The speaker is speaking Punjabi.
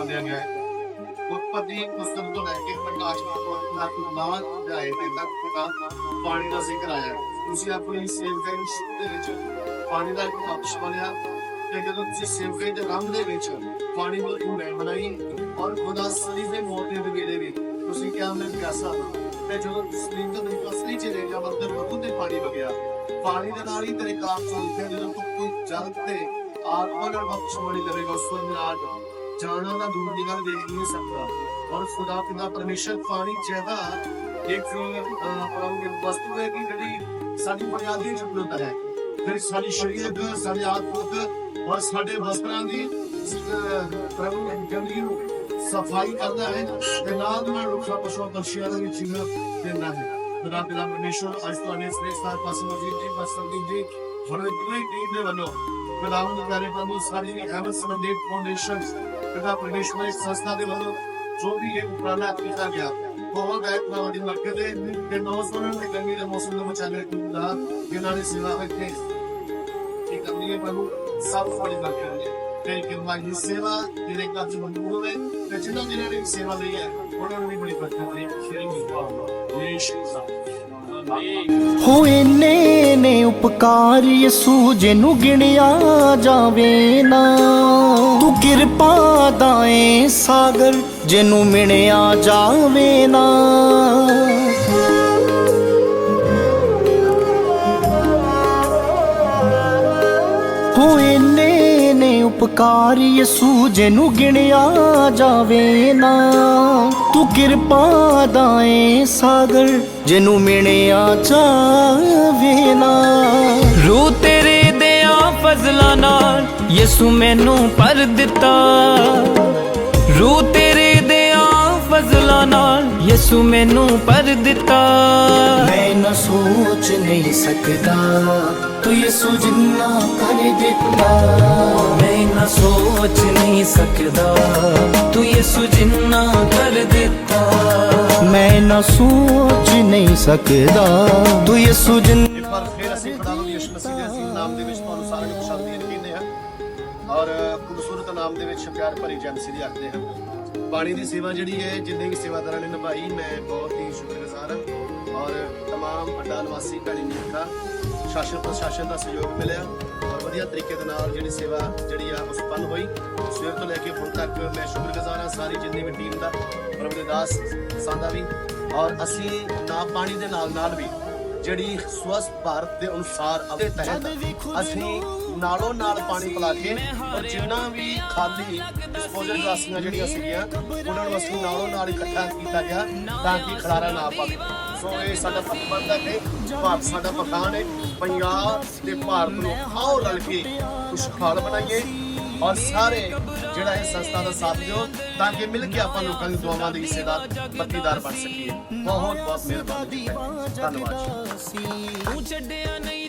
ਮੰਨਿਆ ਗਿਆ ਹੈ ਉਤਪਤੀ ਪੁਸਤਕ ਤੋਂ ਲੈ ਕੇ ਪ੍ਰਕਾਸ਼ ਤੱਕ ਬਾਅਦ ਜਾਏ ਤੇ ਤੱਕ ਪਾਣੀ ਦਾ ਜ਼ਿਕਰ ਆਇਆ। ਤੁਸੀਂ ਆਪਣੀ ਸੇਵਕਾਈ ਦੇ ਵਿੱਚ ਪਾਣੀ ਦਾ ਇੱਕ ਪਕਸ਼ ਬਣਿਆ ਤੇ ਜਦੋਂ ਤੁਸੀਂ ਸੇਵਕਾਈ ਦੇ ਰੰਗ ਦੇ ਵਿੱਚ ਪਾਣੀ ਨੂੰ ਮੈਂ ਬਣਾਈ ਔਰ ਖੁਦਾ ਸਰੀ ਦੇ ਮੌਤੇ ਦੇ ਵੇਲੇ ਵੀ ਤੁਸੀਂ ਕਿਹਾ ਮੈਂ ਪਿਆਸਾ ਤੇ ਜਦੋਂ ਸਲੀਮ ਤੋਂ ਅਸਲੀ ਚ ਲੈ ਜਾ ਮੰਦਰ ਉਹ ਤੇ ਪਾਣੀ ਵਗਿਆ। ਪਾਣੀ ਦੇ ਨਾਲ ਹੀ ਤੇਰੇ ਕੰਮ ਚੱਲਦੇ ਜਦੋਂ ਤੂੰ ਕੋਈ ਜਲ ਤੇ ਆਤਮਾ ਨਾਲ ਬਖਸ਼ ਕਰੇਗਾ ਉਸ ਤੋਂ ਨਾਲ ਜਾਣਾ ਦਾ ਦੂਰ ਦੀ ਗੱਲ ਦੇਖ ਨਹੀਂ ਸਕਦਾ। ਔਰ ਖੁਦਾ ਪਿਤਾ ਪਰਮੇਸ਼ਰ ਪਾਣੀ ਚਾਹਦਾ ਇੱਕ ਪਰਮ ਦੀ ਵਸਤੂ ਹੈ ਕਿ ਜਿਹੜੀ ਸਾਡੀ ਬੁਨਿਆਦੀ ਜ਼ਰੂਰਤ ਹੈ। ਫਿਰ ਸਾਡੀ ਸ਼ਰੀਅਤ ਸਾਡੀ ਆਤਮਿਕ ਔਰ ਸਾਡੇ ਵਸਤਰਾਂ ਦੀ ਅਹ, ਪ੍ਰਭੂ ਗੰਦਗੀ ਨੂੰ ਸਫ਼ਾਈ ਕਰਦਾ ਹੈ ਤੇ ਨਾਲ ਦੀ ਨਾਲ ਰੁੱਖਾ ਪਸ਼ੂ ਪੰਛੀਆਂ ਦੇ ਵਿੱਚ ਦਿੰਦਾ ਹੈ। ਖੁਦਾ ਪਿਤਾ ਪਰਮੇਸ਼ਰ ਅੱਜ ਤੁਹਾਡੇ ਸ੍ਰੇਸ਼ਟ ਸਾਥ ਪਾਸੇ ਮਜੀਦ ਜੀ ਬਸੰਦੀ ਜੀ ਹੁਣ ਇਤਨੀ ਟੀਮ ਦੇ ਵੱਲੋਂ ਖੁਦਾਵੰਦ ਦੇ ਪਿਆਰੇ ਪ੍ਰਭੂ ਸਾਡੀ ਹੈਵਨਸ ਮੰਦਿਰ ਫਾਊਂਡੇਸ਼ਨ ਖੁਦਾ ਪਰਮੇਸ਼ਰ ਇਸ ਸੰਸਥਾ ਦੇ ਵੱਲੋਂ ਜੋ ਵੀ ਇਹ ਉਪਰਾਲਾ ਕੀਤਾ ਗਿਆ, ਬਹੁਤ ਹੈ ਖੁਦਾਵੰਦ ਮਰਕਜ਼ ਦੇ ਤੇ ਨੌਜਵਾਨਾਂ ਦੇ ਗਰਮੀ ਦੇ ਮੌਸਮ ਨੂੰ ਬਚਾਉਣ ਦਾ ਜਿਨ੍ਹਾਂ ਨੇ ਸੇਵਾ ਕੀਤੀ ਇਹ ਕਰਨੀ ਹੈ, ਪ੍ਰਭੂ, ਸਭ ਬੜੀ ਮਰਕਜ਼ ਹੈ। ਤੇ ਕਿਰਪਾ ਦੀ ਸੇਵਾ ਤੇਰੇ ਘਰ ਚ ਹੋਵੇ ਤੇ ਜਿਨ੍ਹਾਂ ਜਿਨ੍ਹਾਂ ਨੇ ਸੇਵਾ ਲਈ ਹੈ, ਉਹਨਾਂ ਨੂੰ ਵੀ ਬੜੀ ਬਰਕਤ ਦੇ ਸ਼ੇਅਰਿੰਗ ਯੇਸ਼ੂ ਆਮੀਨ ਹੋ ਇੰਨੇ ਨੇ ਉਪਕਾਰ ਯਿਸੂ ਜਿਹਨੂੰ ਗਿਣਿਆ ਜਾਵੇ ਨਾ। ਤੂੰ ਕਿਰਪਾ ਦਾ ਏ ਸਾਗਰ ਜਿਹਨੂੰ ਮਿਣਿਆ ਜਾਵੇ ਨਾ। ਉਪਕਾਰ ਯਿਸੂ ਜਿਹਨੂੰ ਗਿਣਿਆ ਜਾਵੇ ਨਾ, ਤੂੰ ਕਿਰਪਾ ਦਾ ਏ ਸਾਗਰ ਜਿਹਨੂੰ ਮਿਣਿਆ ਜਾਵੇ ਨਾ। ਰੂ ਤੇਰੇ ਦਿਆਂ ਫਜ਼ਲਾਂ ਨਾਲ ਯਸੂ ਮੈਨੂੰ ਪਰ ਦਿੱਤਾ। ਰੂ ਤੇਰੇ ਯਿਸੂ ਮੈਨੂੰ ਪਰ ਦਿੱਤਾ। ਮੈਂ ਨਾ ਸੋਚ ਨਹੀਂ ਸਕਦਾ। ਤੂੰ ਯਿਸੂ ਜਿੰਨਾ ਕਰ ਦਿੱਤਾ। ਮੈਂ ਨਾ ਸੋਚ ਨਹੀਂ ਸਕਦਾ। ਤੂੰ ਯਿਸੂ ਜਿੰਨਾ ਕਰ ਦਿੱਤਾ। ਮੈਂ ਨਾ ਸੋਚ ਨਹੀਂ ਸਕਦਾ। ਤੂੰ ਯਿਸੂ ਜਿੰਨਾ ਇੱਕ ਵਾਰ ਫਿਰ ਅਸੀਂ ਖੁਦਾਵੰਦ ਯਿਸੂ ਮਸੀਹ ਦੇ ਅਜ਼ੀਮ ਨਾਮ ਦੇ ਵਿੱਚ ਤੁਹਾਨੂੰ ਸਾਰਿਆਂ ਨੂੰ ਖੁਸ਼ਾਮਦੀ ਕਹਿੰਦੇ ਹਾਂ ਔਰ ਖੂਬਸੂਰਤ ਨਾਮ ਦੇ ਵਿੱਚ ਪਿਆਰ ਭਰੀ ਜੰਮਸੀ ਦੀ ਆਖਦੇ ਹਾਂ। ਬਾਣੀ ਦੀ ਸੇਵਾ ਜਿਹੜੀ ਹੈ ਜਿੰਨੇ ਵੀ ਸੇਵਾਦਾਰਾਂ ਨੇ ਨਿਭਾਈ ਮੈਂ ਬਹੁਤ ਹੀ ਸ਼ੁਕਰਗੁਜ਼ਾਰ ਹਾਂ ਔਰ तमाम ਅੱਡਾ ਨਿਵਾਸੀ ਭੈਣੀ ਮੀਖਾ ਸ਼ਾਸਨ ਪ੍ਰਸ਼ਾਸਨ ਦਾ ਸਹਿਯੋਗ ਮਿਲਿਆ ਔਰ ਵਧੀਆ ਤਰੀਕੇ ਦੇ ਨਾਲ ਜਿਹੜੀ ਸੇਵਾ ਜਿਹੜੀ ਆ ਉਹ ਸੰਪੰਨ ਹੋਈ ਸਵੇਰ ਤੋਂ ਲੈ ਕੇ ਹੁਣ ਤੱਕ ਮੈਂ ਸ਼ੁਕਰਗੁਜ਼ਾਰ ਹਾਂ ਸਾਰੀ ਜਿੰਨੀ ਵੀ ਟੀਮ ਦਾ ਪ੍ਰਭੂ ਦੇ ਦਾਸ ਸਾਦਾ ਵੀ ਔਰ ਅਸੀਂ ਨਾ ਪਾਣੀ ਦੇ ਨਾਲ ਨਾਲ ਵੀ ਜਿਹੜੀ ਸਵਸਥ ਭਾਰਤ ਦੇ ਅਨੁਸਾਰ ਆਪਣੇ ਤਹਿਤ ਅਸੀਂ ਨਾਲੋਂ ਨਾਲ ਪਾਣੀ ਪਿਲਾ ਕੇ ਔਰ ਜਿੰਨਾ ਵੀ ਖਾਲੀ ਡਿਸਪੋਜ਼ਲ ਗਲਾਸੀਆਂ ਜਿਹੜੀਆਂ ਸੀਗੀਆਂ, ਉਹਨਾਂ ਨੂੰ ਅਸੀਂ ਨਾਲੋਂ ਨਾਲ ਇਕੱਠਾ ਕੀਤਾ ਗਿਆ ਤਾਂ ਕਿ ਖਲਾਰਾ ਨਾ ਪਵੇ। ਸੋ ਇਹ ਸਾਡਾ ਫਰਜ਼ ਬਣਦਾ ਕਿ ਭਾਰਤ ਸਾਡਾ ਮਕਾਨ ਹੈ। ਪੰਜਾਬ ਤੇ ਭਾਰਤ ਨੂੰ ਆਓ ਰਲ ਕੇ ਖੁਸ਼ਹਾਲ ਬਣਾਈਏ ਔਰ ਸਾਰੇ ਜਿਹੜਾ ਇਹ ਸੰਸਥਾ ਦਾ ਸਾਥ ਦਿਓ ਤਾਂ ਕਿ ਮਿਲ ਕੇ ਆਪਾਂ ਲੋਕਾਂ ਦੀ ਦੁਆਵਾਂ ਦੇ ਹਿੱਸੇਦਾਰ, ਪੱਤੀਦਾਰ ਬਣ ਸਕੀਏ। ਬਹੁਤ ਬਹੁਤ ਮਿਹਰਬਾਨੀ। ਧੰਨਵਾਦ ਤੂੰ ਛੱਡਿਆ ਨਹੀਂ